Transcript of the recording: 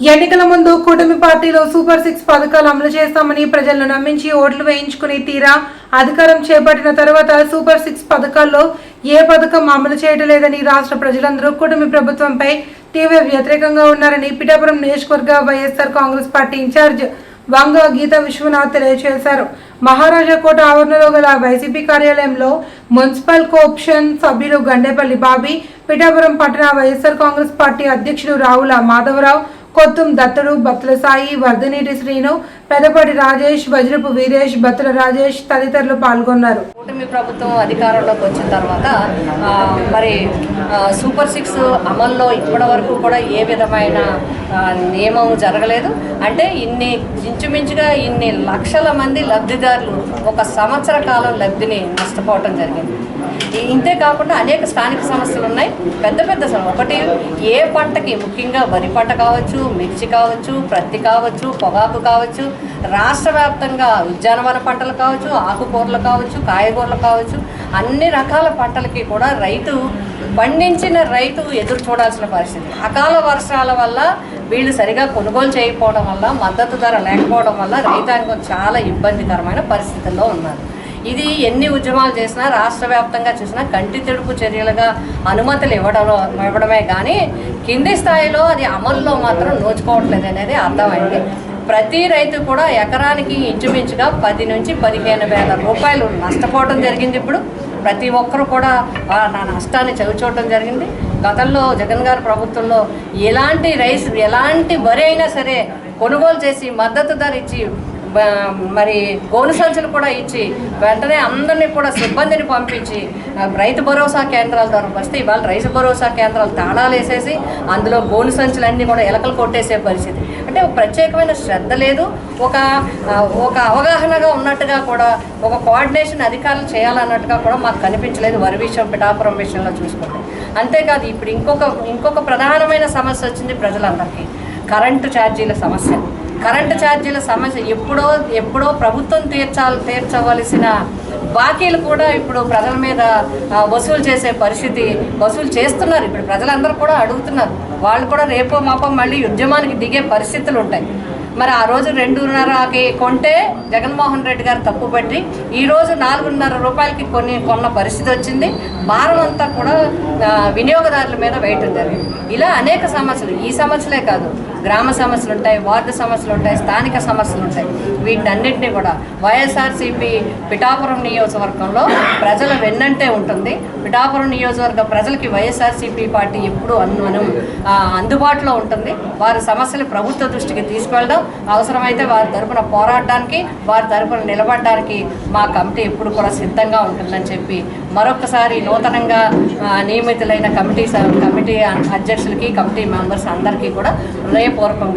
ఎన్నికల ముందు కూటమి పార్టీలో సూపర్ సిక్స్ పథకాలు అమలు చేస్తామని ప్రజలను నమ్మించి ఓట్లు వేయించుకుని తీరా అధికారం చేపట్టిన తర్వాత సూపర్ సిక్స్ పథకాల్లో ఏ పథకం అమలు చేయటలేదని రాష్ట్ర ప్రజలందరూ కూటమి ప్రభుత్వంపై తీవ్ర వ్యతిరేకంగా ఉన్నారని పిఠాపురం నియోజకవర్గ YSR Congress party incharge Vanga Geetha Viswanath తెలియజేశారు. మహారాజా కోట ఆవరణలో గల వైసీపీ కార్యాలయంలో మున్సిపల్ కోఆప్షన్ సభ్యులు గండేపల్లి బాబీ పిఠాపురం పట్టణ వైఎస్ఆర్ కాంగ్రెస్ పార్టీ అధ్యక్షుడు రావుల మాధవరావు కొత్తం దత్తడు భక్తుల సాయి వర్ధనీటి శ్రీను పెదపాటి రాజేష్ వజ్రపు వీరేష్ భద్ర రాజేష్ తదితరులు పాల్గొన్నారు. కూటమి ప్రభుత్వం అధికారంలోకి వచ్చిన తర్వాత మరి సూపర్ సిక్స్ అమల్లో ఇప్పటి వరకు కూడా ఏ విధమైన నియమం జరగలేదు. అంటే ఇన్ని ఇంచుమించుగా ఇన్ని లక్షల మంది లబ్ధిదారులు ఒక సంవత్సర కాలం లబ్ధిని నష్టపోవటం జరిగింది. ఇంతే కాకుండా అనేక స్థానిక సమస్యలు ఉన్నాయి. పెద్ద పెద్ద ఒకటి ఏ పంటకి ముఖ్యంగా వరి పంట కావచ్చు మిర్చి కావచ్చు ప్రత్తి కావచ్చు పొగాకు కావచ్చు రాష్ట్ర వ్యాప్తంగా ఉద్యానవన పంటలు కావచ్చు ఆకుకూరలు కావచ్చు కాయగూరలు కావచ్చు అన్ని రకాల పంటలకి కూడా రైతు పండించిన రైతు ఎదురు చూడాల్సిన పరిస్థితి. అకాల వర్షాల వల్ల వీళ్ళు సరిగా కొనుగోలు చేయకపోవడం వల్ల మద్దతు ధర లేకపోవడం వల్ల రైతాంగం చాలా ఇబ్బందికరమైన పరిస్థితుల్లో ఉన్నారు. ఇది ఎన్ని ఉద్యమాలు చేసినా రాష్ట్ర వ్యాప్తంగా చూసినా కంటి తెడుపు చర్యలుగా అనుమతులు ఇవ్వడం ఇవ్వడమే కానీ కింది స్థాయిలో అది అమల్లో మాత్రం నోచుకోవట్లేదు అనేది అర్థమైంది. ప్రతి రైతు కూడా ఎకరానికి ఇంచుమించుగా పది నుంచి పదిహేను వేల రూపాయలు నష్టపోవడం జరిగింది ఇప్పుడు. ప్రతి ఒక్కరు కూడా నా నష్టాన్ని చవిచూడటం జరిగింది. గతంలో జగన్ గారి ప్రభుత్వంలో ఎలాంటి రైస్ ఎలాంటి వరి అయినా సరే కొనుగోలు చేసి మద్దతు ధర ఇచ్చి మరి గోను సంచులు కూడా ఇచ్చి వెంటనే అందరినీ కూడా సిబ్బందిని పంపించి రైతు భరోసా కేంద్రాల ద్వారా వస్తే ఇవాళ రైతు భరోసా కేంద్రాలు తాళాలు వేసేసి అందులో గోను సంచులన్నీ కూడా ఎలకలు కొట్టేసే పరిస్థితి. అంటే ఒక ప్రత్యేకమైన శ్రద్ధ లేదు. ఒక ఒక అవగాహనగా ఉన్నట్టుగా కూడా ఒక కోఆర్డినేషన్ అధికారులు చేయాలన్నట్టుగా కూడా మాకు కనిపించలేదు వరి విషయం పిఠాపురం విషయంలో చూసుకుంటే. అంతేకాదు ఇప్పుడు ఇంకొక ఇంకొక ప్రధానమైన సమస్య వచ్చింది ప్రజలందరికీ. కరెంటు ఛార్జీల సమస్య. కరెంటు ఛార్జీల సమస్య ఎప్పుడో ఎప్పుడో ప్రభుత్వం తీర్చాలి తీర్చవలసిన బాకీలు కూడా ఇప్పుడు ప్రజల మీద వసూలు చేసే పరిస్థితి వసూలు చేస్తున్నారు. ఇప్పుడు ప్రజలందరూ కూడా అడుగుతున్నారు. వాళ్ళు కూడా రేపో మాపో మళ్ళీ ఉద్యమానికి దిగే పరిస్థితులు ఉంటాయి. మరి ఆ రోజు రెండున్నరకి కొంటే జగన్మోహన్ రెడ్డి గారు తప్పు పట్టి ఈరోజు నాలుగున్నర రూపాయలకి కొన్ని కొన్న పరిస్థితి వచ్చింది. భారం అంతా కూడా వినియోగదారుల మీద వేయటం జరిగింది. ఇలా అనేక సమస్యలు ఈ సమస్యలే కాదు గ్రామ సమస్యలు ఉంటాయి వార్డు సమస్యలు ఉంటాయి స్థానిక సమస్యలు ఉంటాయి. వీటన్నిటిని కూడా వైఎస్ఆర్సీపీ పిఠాపురం నియోజకవర్గంలో ప్రజల వెన్నంటే ఉంటుంది. పిఠాపురం నియోజకవర్గ ప్రజలకి వైఎస్ఆర్సీపీ పార్టీ ఎప్పుడూ అను ఆ, అందుబాటులో ఉంటుంది. వారి సమస్యలు ప్రభుత్వ దృష్టికి తీసుకెళ్ళడం అవసరమైతే వారి తరపున పోరాడడానికి వారి తరపున నిలబడడానికి మా కమిటీ ఎప్పుడు కూడా సిద్ధంగా ఉంటుందని చెప్పి మరొకసారి నూతనంగా నియమితులైన కమిటీ స- కమిటీ అధ్యక్షులకి కమిటీ మెంబర్స్ అందరికీ కూడా హృదయపూర్వకంగా